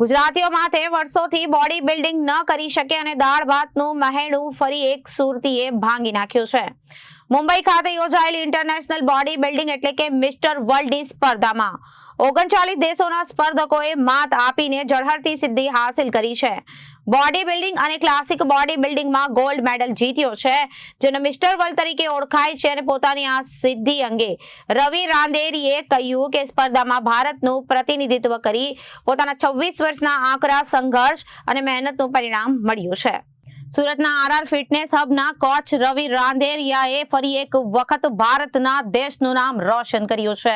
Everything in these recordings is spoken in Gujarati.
ગુજરાતીઓ માથે વર્ષોથી બોડી બિલ્ડિંગ ન કરી શકે અને દાળ ભાતનું મહેણું ફરી એક સુરતીએ ભાંગી નાખ્યું છે. મુંબઈ ખાતે યોજાયેલી ઇન્ટરનેશનલ બોડી બિલ્ડિંગ એટલે કે મિસ્ટર વર્લ્ડની સ્પર્ધામાં. ઓગણચાલીસ દેશોના સ્પર્ધકોએ માત આપીને ઝળહળતી સિદ્ધિ હાંસિલ કરી છે. બોડી બિલ્ડિંગ અને ક્લાસિક બોડી બિલ્ડિંગમાં ગોલ્ડ મેડલ જીત્યો છે, જેનો મિસ્ટર વર્લ્ડ તરીકે ઓળખાય છે અને પોતાની આ સિદ્ધિ અંગે રવિ રાંદેરીએ કહ્યું કે સ્પર્ધામાં ભારતનું પ્રતિનિધિત્વ કરી પોતાના છવ્વીસ વર્ષના આકરા સંઘર્ષ અને મહેનતનું પરિણામ મળ્યું છે. સુરતના આરઆર ફિટનેસ હબના કોચ રવિ રાંદેરિયાએ ફરી એક વખત ભારતના દેશનું નામ રોશન કર્યું છે.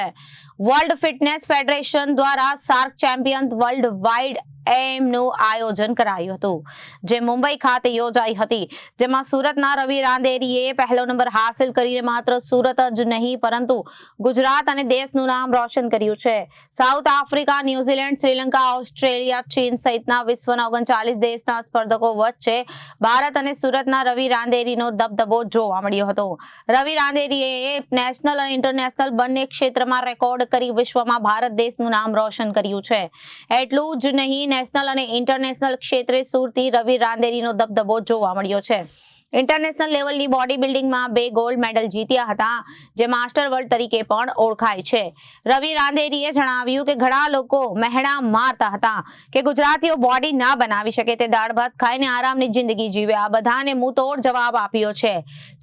વર્લ્ડ ફિટનેસ ફેડરેશન દ્વારા સાર્ક ચેમ્પિયન વર્લ્ડ વાઇડ એમનું આયોજન કરાયું હતું. જે મુંબઈ ખાતે યોજાઈ હતી. જેમાં સુરતના રવિ રાંદેરીએ પહેલો નંબર હાંસિલ કરીને માત્ર સુરત જ નહીં, પરંતુ ગુજરાત અને દેશનું નામ રોશન કર્યું છે. South Africa, New Zealand, Sri Lanka, Australia, ચીન સહિતના વિશ્વના ઓગણચાલીસ દેશના સ્પર્ધકો વચ્ચે ભારત અને સુરતના રવિ રાંદેરીનો દબદબો જોવા મળ્યો હતો. રવિ રાંદેરીએ નેશનલ અને ઇન્ટરનેશનલ બંને ક્ષેત્રમાં રેકોર્ડ કરી વિશ્વમાં ભારત દેશનું નામ રોશન કર્યું છે. એટલું જ નહીં નેશનલ અને ઇન્ટરનેશનલ ક્ષેત્રે સુરતી રવિ રાંદેરીનો દબદબો જોવા મળ્યો છે. ઇન્ટરનેશનલ લેવલની બોડી બિલ્ડિંગમાં બે ગોલ્ડ મેડલ જીત્યા હતા, જે માસ્ટર વર્લ્ડ તરીકે પણ ઓળખાય છે. રવિ રાંદેરીએ જણાવ્યું કે ઘણા લોકો મહેણા મારતા હતા કે ગુજરાતીઓ બોડી ના બનાવી શકે તે દાળ ભાત ખાઈને આરામની જિંદગી જીવે. આ બધાને હું તોડ જવાબ આપ્યો છે.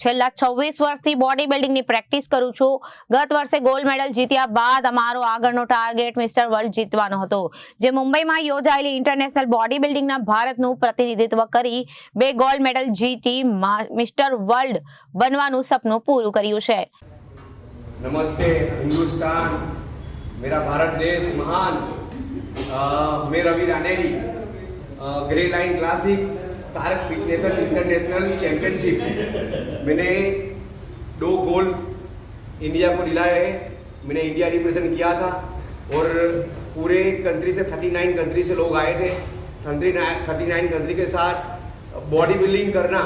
છેલ્લા છવ્વીસ વર્ષથી બોડી બિલ્ડિંગની પ્રેક્ટિસ કરું છું. ગત વર્ષે ગોલ્ડ મેડલ જીત્યા બાદ અમારો આગળનો ટાર્ગેટ મિસ્ટર વર્લ્ડ જીતવાનો હતો. જે મુંબઈમાં યોજાયેલી ઇન્ટરનેશનલ બોડી બિલ્ડિંગના ભારતનું પ્રતિનિધિત્વ કરી બે ગોલ્ડ મેડલ જીતી મિસ્ટર વર્લ્ડ બનવાનું સપનું પૂરું કર્યું છે नमस्ते हिंदुस्तान मेरा भारत देश महान अ, मैं रवि रानेरी अ, grey line classic SAARC fitness international championship मैंने दो गोल्ड इंडिया को दिलाए हैं मैंने इंडिया रिप्रेजेंट किया था और पूरे कंट्री से 39 कंट्री से लोग आए थे थर्टी थर्टी नाइन कंट्री के साथ बॉडी बिल्डिंग करना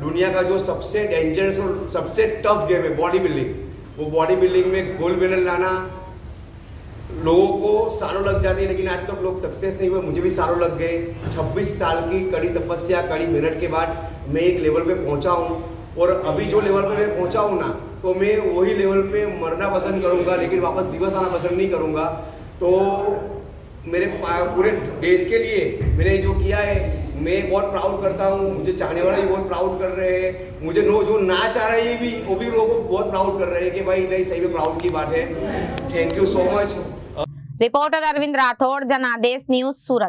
दुनिया का जो सबसे डेंजरस और सबसे टफ गेम है बॉडी बिल्डिंग वो बॉडी बिल्डिंग में गोल्ड मेडल लाना लोगों को सालों लग जाती है, लेकिन आज तक तो लोग सक्सेस नहीं हुए, मुझे भी सालों लग गए। 26 साल की कड़ी तपस्या, कड़ी मेहनत के बाद मैं एक लेवल पे पहुँचा हूँ। और अभी जो लेवल पे मैं पहुँचा हूँ ना तो मैं वही लेवल पे मरना पसंद करूँगा, लेकिन वापस दिवस आना पसंद नहीं करूँगा। तो मेरे पूरे देश के लिए मैंने जो किया है मैं बहुत प्राउड करता हूँ मुझे चाहने वाले भी बहुत प्राउड कर रहे हैं मुझे नो जो ना चाह रहे हैं भी वो भी लोगों को बहुत प्राउड कर रहे हैं कि भाई नहीं सही में प्राउड की बात है thank you so much reporter Arvind Rathod Janadesh news Surat